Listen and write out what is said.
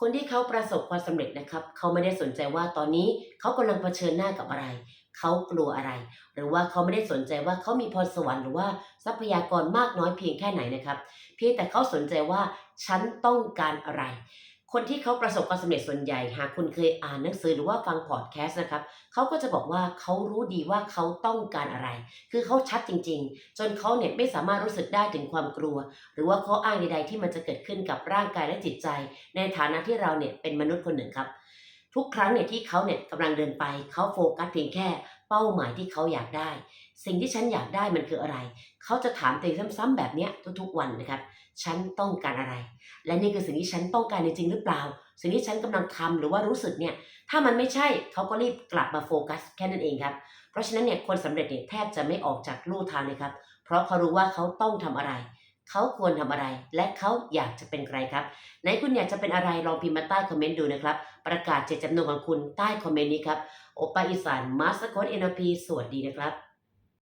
คนที่เขาประสบความสำเร็จนะครับ เขาไม่ได้สนใจว่าตอนนี้เขากำลังเผชิญหน้ากับอะไร เขากลัวอะไร หรือว่าเขาไม่ได้สนใจว่าเขามีพรสวรรค์หรือว่าทรัพยากรมากน้อยเพียงแค่ไหนนะครับ เพียงแต่เขาสนใจว่าฉันต้องการอะไร คนที่เขาประสบความสำเร็จส่วนใหญ่ หากคุณเคยอ่านหนังสือหรือว่าฟังพอดแคสต์นะครับเขาก็จะบอกว่าเขารู้ดีว่าเขาต้องการอะไร คือเขาชัดจริง ๆ จนเขาเนี่ยไม่สามารถรู้สึกได้ถึงความกลัว หรือว่าข้ออ้างใดๆที่มันจะเกิดขึ้นกับร่างกายและจิตใจ ในฐานะที่เราเนี่ยเป็นมนุษย์คนหนึ่งครับ ทุกครั้งเนี่ยที่เขาเนี่ยกำลังเดินไปเขาโฟกัสเพียงแค่เป้าหมายที่เขาอยากได้ สิ่งที่ฉันอยากได้มันคืออะไร เขาจะถามตัวเองซ้ำๆแบบเนี้ยทุกๆวันนะครับฉันต้องการอะไร และนี่คือสิ่งที่ฉันต้องการจริงๆหรือเปล่า สิ่งที่ฉันกำลังทำหรือว่ารู้สึกเนี่ยถ้ามันไม่ใช่เขาก็รีบกลับมาโฟกัสแค่นั้นเองครับเพราะฉะนั้นเนี่ยคนสำเร็จเนี่ยแทบจะไม่ออกจากลู่ทางเลยครับเพราะเขารู้ว่าเขาต้องทำอะไร เขาควรทำอะไร และเขาอยากจะเป็นใครครับไหนคุณอยากจะเป็นอะไรลองพิมพ์มาใต้คอมเมนต์ดูนะครับ ประกาศเจตจำนงของคุณใต้คอมเมนต์นี้ครับโอปาอีสานมาสคอตเอ็นพีสวัสดีนะครับ